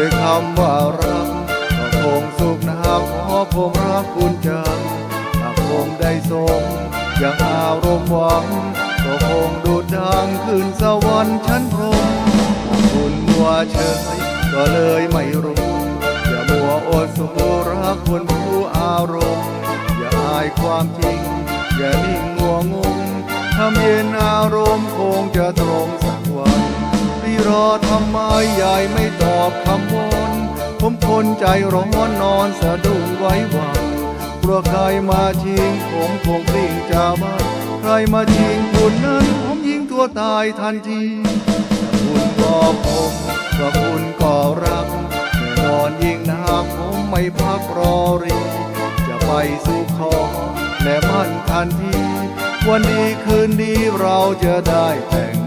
ด้วยคำว่ารักก็คงสุขนะักขอผมรักคุณจังหากคงได้สมอย่างอารมณ์หวัง ก็คงดูดังขึ้นสวรรค์ชั้นพรมคุณมัวเฉยก็เลยไม่รู้ อย่ามัวอดสูรักคนผู้อารมณ์ อย่าอายความจริง อย่านิ่งงัวงงทำเย็น อทำไมยายไม่ตอบคำวอนผมคนใจร้อนนอนสะดุ้งไว้วันกลัวใครมาชิงผมคงกลิ้งจากบ้านใครมาชิงคุณนั้นผมยิงตัวตายทันทีคุณบอผมว่คุณก็รักแน่นอนยิ่งนักผมไม่พักรอรี จะไปสู่ขอและมั่นทันที วันดีคืนดีเราจะได้แต่ง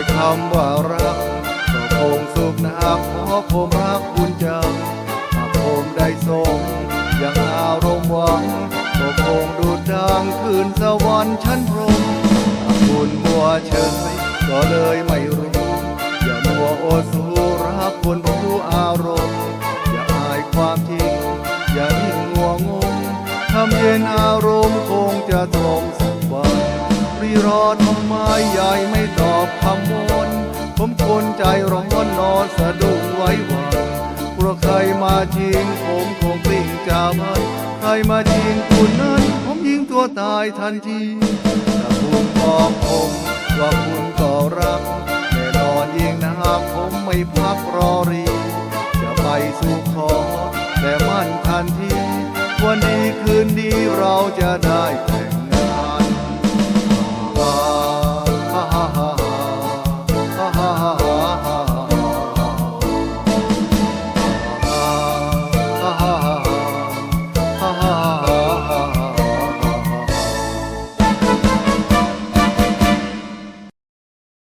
ยคำว่ารักก็คงสุขนักเพราะผมรักคุณจังหากผมได้สมอย่างอารมณ์หวังก็คงดูดดังคืนสวรรค์ชั้นพรมถ้าคุณมัวเฉยก็เลยไม่รู้ อย่ามัวอดสูรักคนผู้อารมณ์ อย่าอายความจริง อย่านิ่งงัวงงทำเย็นอารมณ์คงจะตรงส รีรอทำไมยายไม่ตอบคำวนผมคนใจร้อนนอนสะดุ้งไว้วันกลัวใครมาชิงผมคงกลิ้งจากบ้านใครมาชิงคุณนั้น ผมยิงตัวตายทันทีถ้าคุณบอกผมว่าคุณก็รักแน่นอนยิงนักผมไม่พักรอรีจะไปสู่ขอและมั่นทันที วันดีคืนดีเราจะได้แต่